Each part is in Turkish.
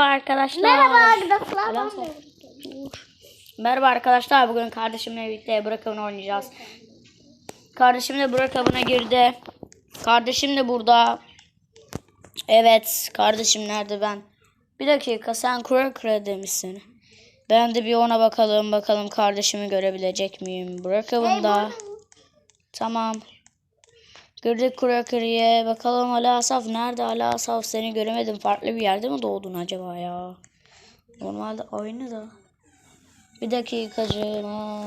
arkadaşlar. Merhaba arkadaşlar. Merhaba arkadaşlar. Bugün kardeşimle birlikte Burak avına oynayacağız. Kardeşim de Burak avına girdi. Kardeşim de burada. Evet. Kardeşim nerede ben? Bir dakika sen kura kura demişsin. Ben de bir ona bakalım. Bakalım kardeşimi görebilecek miyim? Burak avında. Tamam. Girdik kura kırıya. Bakalım Ali Asaf nerede? Ali Asaf seni göremedim. Farklı bir yerde mi doğdun acaba ya? Normalde aynı da. Bir dakikacığına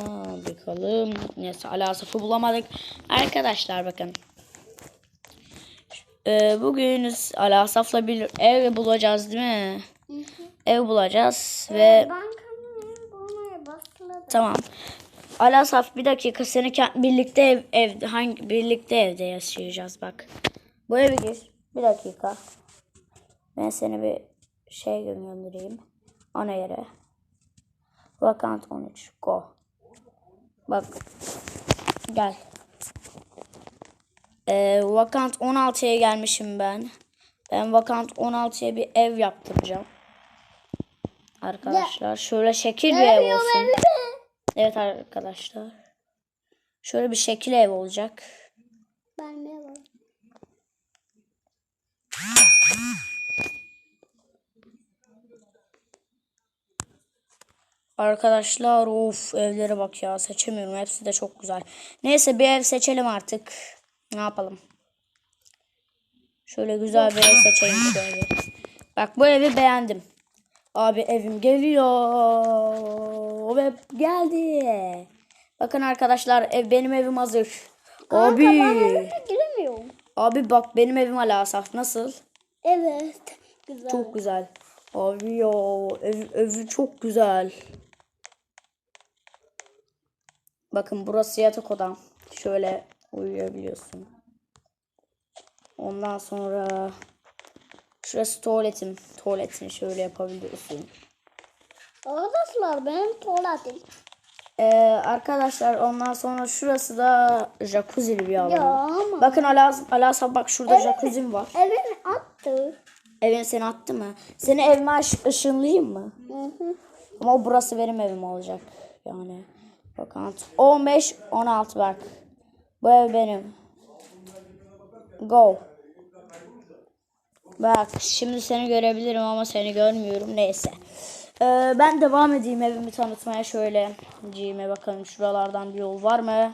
bakalım. Neyse Ali Asaf'ı bulamadık. Arkadaşlar bakın. Ee, bugün Ali Asaf'la bir ev bulacağız değil mi? Ev bulacağız ve Bankamı. Tamam. Alasaf bir dakika seni birlikte ev, ev hangi birlikte evde yaşayacağız bak. Bu eve gir. Bir dakika. Ben seni bir şey göndereyim. Ana yere. Vakant 13. Go. Bak. Gel. Ee, Vakant 16'ya gelmişim ben. Ben Vakant 16'ya bir ev yaptıracağım. Arkadaşlar şöyle şekil bir ev olsun. Evet arkadaşlar. Şöyle bir şekil ev olacak. Ben ne var? Arkadaşlar of evlere bak ya seçemiyorum. Hepsi de çok güzel. Neyse bir ev seçelim artık. Ne yapalım? Şöyle güzel bir ev seçeyim şöyle. Bak bu evi beğendim. Abi evim geliyor. Ve geldi. Bakın arkadaşlar ev benim evim hazır. Abi. Ben giremiyorum. Abi bak benim evim hala saf. Nasıl? Evet. Güzel. Çok güzel. Abi ya ev, evi çok güzel. Bakın burası yatak odam. Şöyle uyuyabiliyorsun. Ondan sonra şurası tuvaletim. Tuvaletini şöyle yapabiliyorsun. Arkadaşlar benim tuvaletim. Ee, arkadaşlar ondan sonra şurası da jacuzzi bir alan. Ya ama. Bakın Alas, Alasa bak şurada jacuzzi var. Evimi attı. Evin seni attı mı? Seni evime ış- ışınlayayım mı? Hı hı. Ama burası benim evim olacak. Yani bakın 15 16 bak. Bu ev benim. Go. Bak şimdi seni görebilirim ama seni görmüyorum. Neyse. Ee, ben devam edeyim evimi tanıtmaya şöyle. Cime bakalım şuralardan bir yol var mı?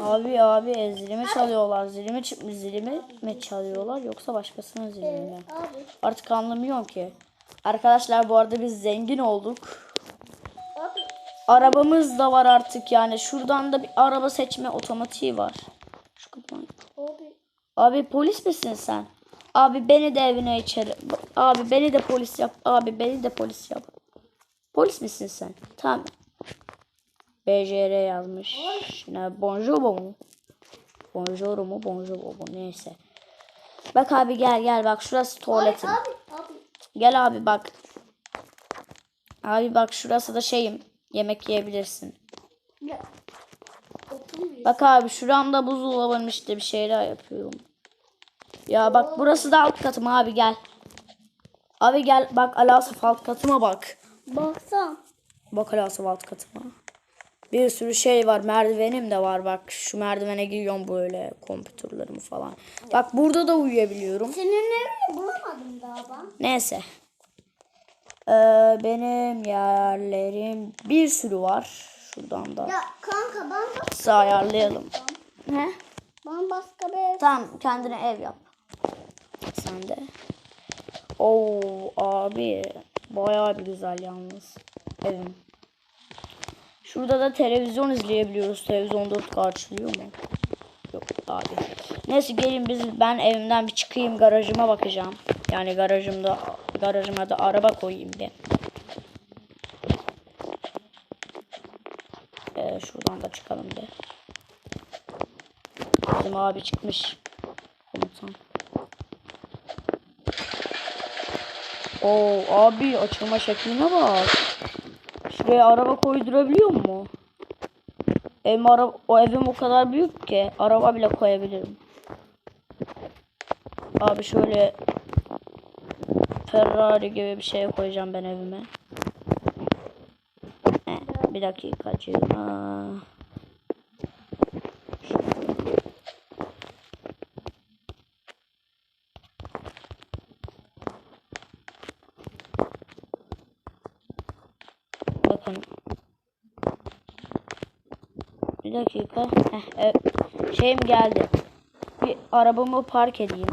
Abi abi e, zilimi çalıyorlar. Zilimi ç- zilimi mi çalıyorlar yoksa başkasının zilimi mi? Artık anlamıyorum ki. Arkadaşlar bu arada biz zengin olduk. Abi. Arabamız da var artık yani. Şuradan da bir araba seçme otomatiği var. Şu kapıdan. Abi. Abi polis misin sen? Abi beni de evine içeri. Abi beni de polis yap. Abi beni de polis yap. Polis misin sen? Tamam. BJR yazmış. Ne bonjour mu? Bonjour mu? Bonjour mu? Neyse. Bak abi gel gel bak şurası tuvaletin. Abi. Abi. Gel abi bak. Abi bak şurası da şeyim. Yemek yiyebilirsin. Ya. Bak abi şuramda buzdolabının işte bir şeyler yapıyorum. Ya bak burası da alt katım abi gel. Abi gel bak Alasaf alt katıma bak. Baksana. Bak Alasaf alt katıma. Bir sürü şey var. Merdivenim de var bak. Şu merdivene giriyorum böyle kompütürlerimi falan. Bak burada da uyuyabiliyorum. Senin evini bulamadım daha ben. Neyse. Ee, benim yerlerim bir sürü var. Şuradan da. Ya kanka ben Size ayarlayalım. Ne? ben başka bir ev. Tamam kendine ev yap. Sen de. Oo abi bayağı bir güzel yalnız evim. Şurada da televizyon izleyebiliyoruz. Televizyon 4 karşılıyor mu? Yok abi. Neyse gelin biz ben evimden bir çıkayım garajıma bakacağım. Yani garajımda garajıma da araba koyayım bir. Ee, şuradan da çıkalım bir. Bizim abi çıkmış. Komutan. Oo abi açılma şekline bak. Şuraya araba koydurabiliyor mu? Evim ara o evim o kadar büyük ki araba bile koyabilirim. Abi şöyle Ferrari gibi bir şey koyacağım ben evime. Bir dakikacığına. Bakın. Bir dakika. Heh, e, şeyim geldi. Bir arabamı park edeyim.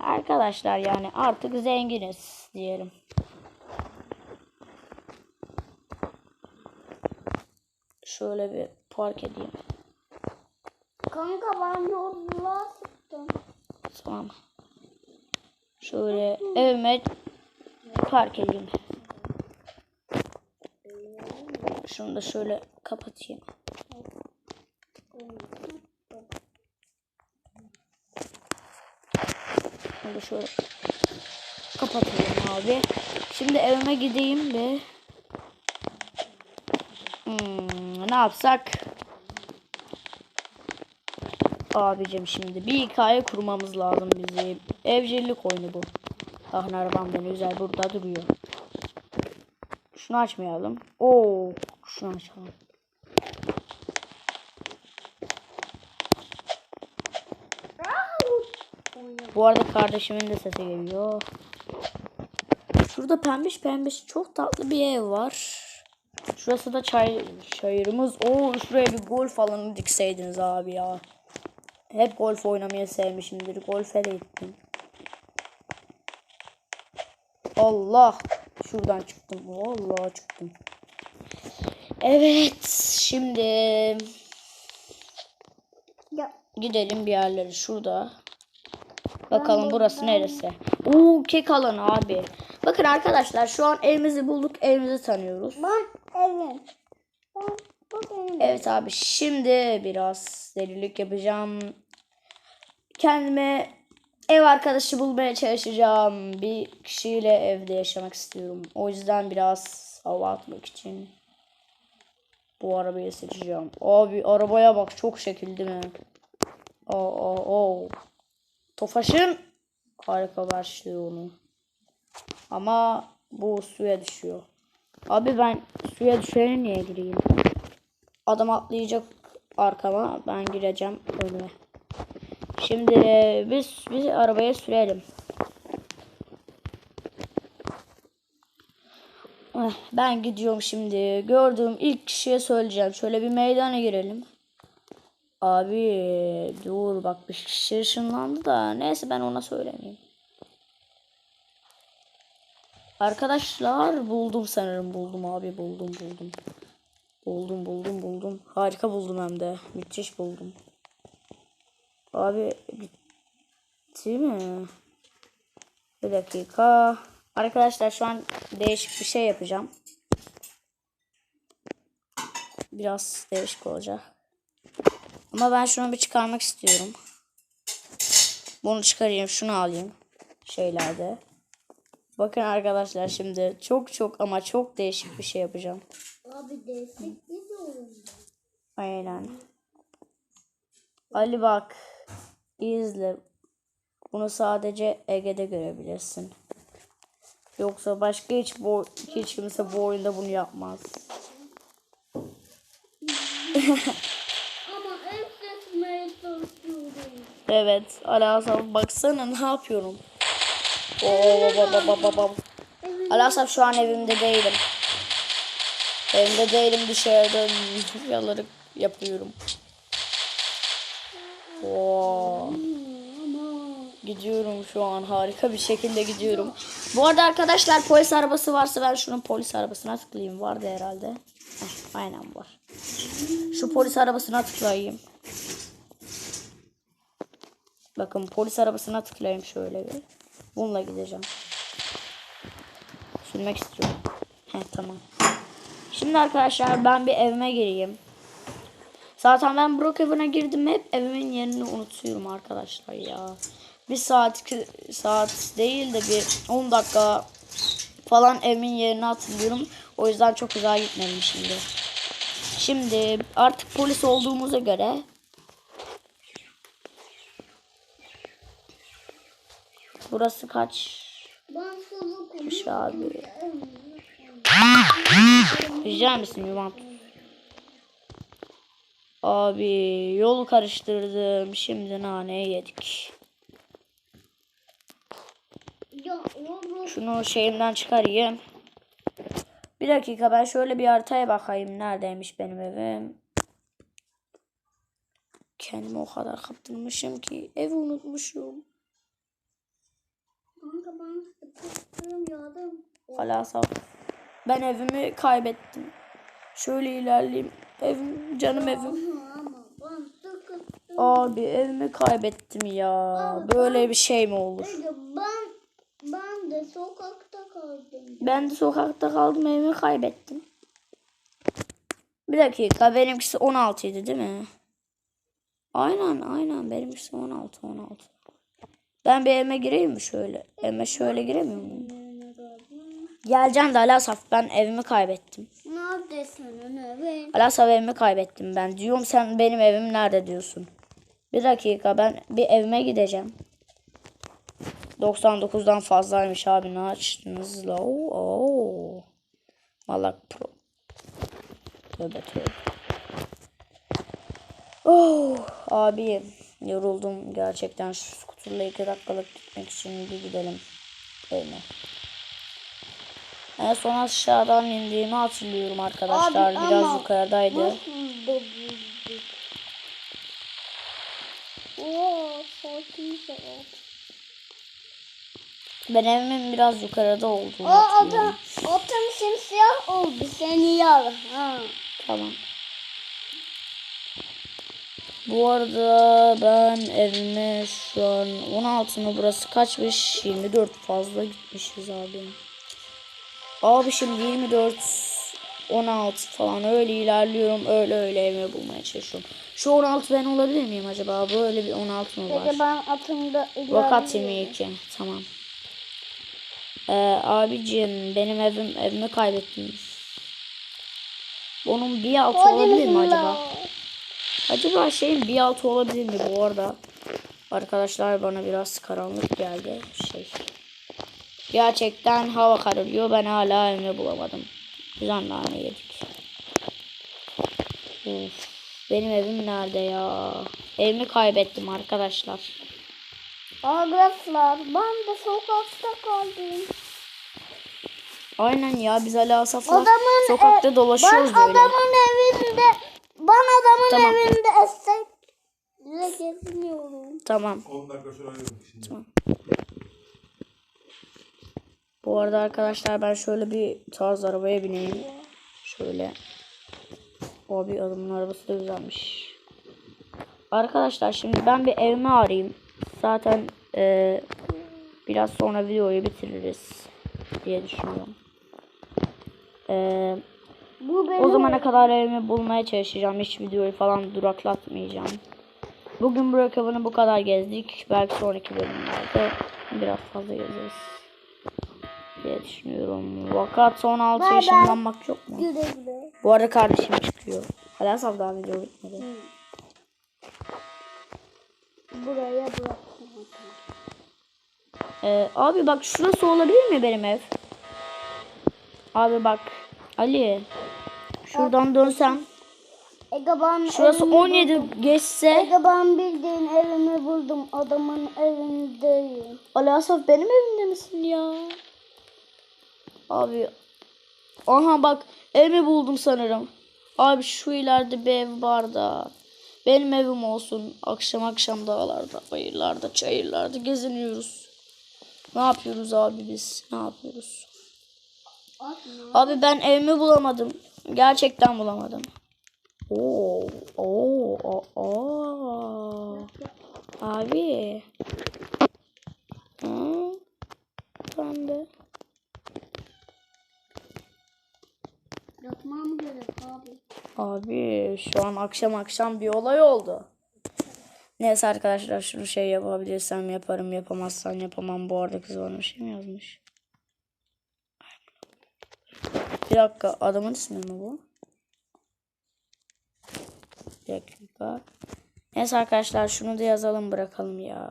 Arkadaşlar yani artık zenginiz diyelim. Şöyle bir park edeyim. Kanka ben yolluğa sıktım. Tamam. Şöyle evime park edeyim. Şunu da şöyle kapatayım. Şunu da şöyle kapatıyorum abi. Şimdi evime gideyim ve hmm, ne yapsak? Abicim şimdi bir hikaye kurmamız lazım bize. Evcilik oyunu bu. Bakın arabam da güzel burada duruyor. Şunu açmayalım. Oo, şunu açalım. Bu arada kardeşimin de sesi geliyor. Şurada pembiş pembiş çok tatlı bir ev var. Şurası da çay çayırımız. Oo şuraya bir golf alanı dikseydiniz abi ya. Hep golf oynamayı sevmişimdir. Golfe de gittim. Allah. Şuradan çıktım. Allah çıktım. Evet. Şimdi Ya gidelim bir yerlere. Şurada. Bakalım burası neresi? Oo kek alanı abi. Bakın arkadaşlar şu an evimizi bulduk. Evimizi tanıyoruz. ben evim. Ben. Evet abi şimdi biraz delilik yapacağım. Kendime ev arkadaşı bulmaya çalışacağım. Bir kişiyle evde yaşamak istiyorum. O yüzden biraz hava atmak için bu arabayı seçeceğim. Abi arabaya bak çok şekil değil mi? Oo, oo, oo. Tofaş'ın harika başlıyor onu. Ama bu suya düşüyor. Abi ben suya düşene niye gireyim? Adam atlayacak arkama. Ben gireceğim önüme. Şimdi biz biz arabaya sürelim. Eh, Ben gidiyorum şimdi. Gördüğüm ilk kişiye söyleyeceğim. Şöyle bir meydana girelim. Abi dur bak bir kişi ışınlandı da. Neyse ben ona söylemeyeyim. Arkadaşlar buldum sanırım. Buldum abi buldum buldum. Buldum buldum buldum. Harika buldum hem de. Müthiş buldum. Abi bitti mi? Bir dakika. Arkadaşlar şu an değişik bir şey yapacağım. Biraz değişik olacak. Ama ben şunu bir çıkarmak istiyorum. Bunu çıkarayım. Şunu alayım. Şeylerde. Bakın arkadaşlar şimdi çok çok ama çok değişik bir şey yapacağım. Abi destek de olur. Aynen. Ali bak. izle. Bunu sadece Ege'de görebilirsin. Yoksa başka hiç bu hiç kimse bu oyunda bunu yapmaz. Ama en seçmeye çalışıyorum. Evet. Asaf baksana ne yapıyorum. Oo, baba baba baba. Asaf şu an evimde değilim. Evimde değilim dışarıda yaları yapıyorum. Oo. Gidiyorum şu an harika bir şekilde gidiyorum. Bu arada arkadaşlar polis arabası varsa ben şunun polis arabasına tıklayayım. Vardı herhalde. Heh, aynen var. Şu polis arabasına tıklayayım. Bakın polis arabasına tıklayayım şöyle bir. Bununla gideceğim. Sürmek istiyorum. Heh tamam. Şimdi arkadaşlar ben bir evime gireyim. Zaten ben Brookhaven'a girdim hep evimin yerini unutuyorum arkadaşlar ya. Bir saat saat değil de bir 10 dakika falan evimin yerini hatırlıyorum. O yüzden çok güzel gitmedim şimdi. Şimdi artık polis olduğumuza göre burası kaç? Şu abi. Rica misin Yuvan? Abi yolu karıştırdım. Şimdi nane yedik. Şunu şeyimden çıkarayım. Bir dakika ben şöyle bir haritaya bakayım. Neredeymiş benim evim? Kendimi o kadar kaptırmışım ki evi unutmuşum. Kanka ben evimi kaybettim. Şöyle ilerleyeyim. Evim, canım evim. Abi evimi kaybettim ya. Böyle bir şey mi olur? Ben ben de sokakta kaldım. Ben de sokakta kaldım evimi kaybettim. Bir dakika benimkisi 16 idi değil mi? Aynen aynen benimkisi 16 16. Ben bir evime gireyim mi şöyle? Evime şöyle giremiyor muyum? Geleceğim de Alasaf ben evimi kaybettim. Neredesin evet? Alasaf evimi kaybettim ben. Diyorum sen benim evim nerede diyorsun. Bir dakika ben bir evime gideceğim. 99'dan fazlaymış abi ne açtınız la? Oo. Malak pro. Tövbe tövbe. Oh abi yoruldum gerçekten şu skuturla iki dakikalık gitmek için bir gidelim evime. En son aşağıdan indiğimi hatırlıyorum arkadaşlar. Abi Biraz ama yukarıdaydı. Nasıl saat. Ben evimin biraz yukarıda olduğunu adam, hatırlıyorum. otum simsiyah oldu seni yar. Ha. Tamam. Bu arada ben evime şu an 16 mı burası kaçmış? 24 fazla gitmişiz abi. Abi şimdi 24 16 falan öyle ilerliyorum. Öyle öyle evimi bulmaya çalışıyorum. Şu 16 ben olabilir miyim acaba? Böyle bir 16 mı var? Peki ben atımda Vakat ilerliyorum. 22. Tamam. Ee, abicim benim evim evimi kaybettim. Bunun bir altı olabilir mi acaba? Acaba şeyin bir altı olabilir mi bu arada? Arkadaşlar bana biraz karanlık geldi. Şey. Gerçekten hava kararıyor. Ben hala evimi bulamadım. Güzel nane yedik. Uf, benim evim nerede ya? Evimi kaybettim arkadaşlar. Arkadaşlar ben de sokakta kaldım. Aynen ya biz hala Asaf'la sokakta e- dolaşıyoruz ben böyle. adamın evinde ben adamın Tamam. evinde esek geziniyorum. Tamam. 10 dakika sonra şimdi. Tamam. Bu arada arkadaşlar ben şöyle bir tarz arabaya bineyim. Şöyle. Abi adamın arabası da güzelmiş. Arkadaşlar şimdi ben bir evimi arayayım. Zaten e, biraz sonra videoyu bitiririz diye düşünüyorum. E, Bu benim o zamana kadar evimi bulmaya çalışacağım. Hiç videoyu falan duraklatmayacağım. Bugün Brookhaven'ı bu kadar gezdik. Belki sonraki bölümlerde biraz fazla gezeriz. diye düşünüyorum. Vakat 16 Bay bay. yaşındanmak yok mu? güle güle. Bu arada kardeşim çıkıyor. Hala savdan video bitmedi. Buraya bıraktım. Ee, abi bak şurası olabilir mi benim ev? Abi bak. Ali. Şuradan dönsem. Ege ben Şurası evimi 17 geçse. Ege ben bildiğin evimi buldum. Adamın evindeyim. Ali Asaf benim evimde misin ya? Abi. Aha bak evimi buldum sanırım. Abi şu ileride bir ev var da. Benim evim olsun. Akşam akşam dağlarda, bayırlarda, çayırlarda geziniyoruz. Ne yapıyoruz abi biz? Ne yapıyoruz? Abi ben evimi bulamadım. Gerçekten bulamadım. Oo, oo, oo, oo. Abi. Hı? Ben de. Yapmam gerek abi. Abi şu an akşam akşam bir olay oldu. Neyse arkadaşlar şunu şey yapabilirsem yaparım yapamazsan yapamam. Bu arada kız bana bir şey mi yazmış? Bir dakika adamın ismi mi bu? Bir dakika. Neyse arkadaşlar şunu da yazalım bırakalım ya.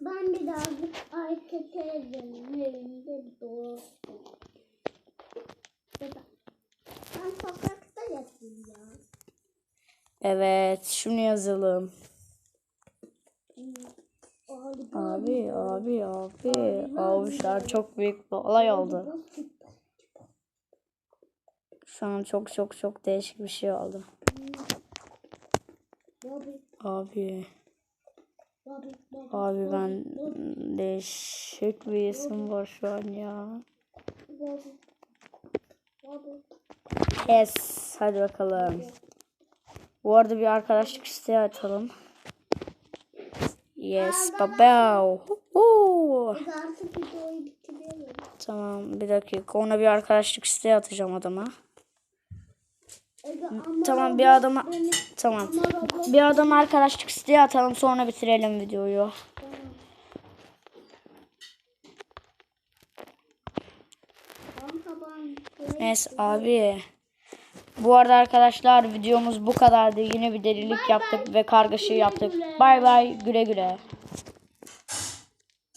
Ben birazcık arka teyzemin evinde doğdum. Ben sokakta yatayım ya. Evet şunu yazalım. Abi, Abi abi abi. Avuşlar çok büyük bir olay oldu. Şu an çok çok çok değişik bir şey oldu. Abi. Abi ben değişik bir isim var şu an ya. Yes. Hadi bakalım. Bu arada bir arkadaşlık isteği açalım. Yes baba. Huhu. Biz artık videoyu bitiriyoruz. Tamam bir dakika. Ona bir arkadaşlık isteği atacağım adama. Ama Tamam bir adama tamam. Bir adama arkadaşlık isteği atalım sonra bitirelim videoyu. Neyse abi. Bu arada arkadaşlar videomuz bu kadardı. Yine bir delilik yaptık ve kargaşa yaptık. Bay bay güle güle.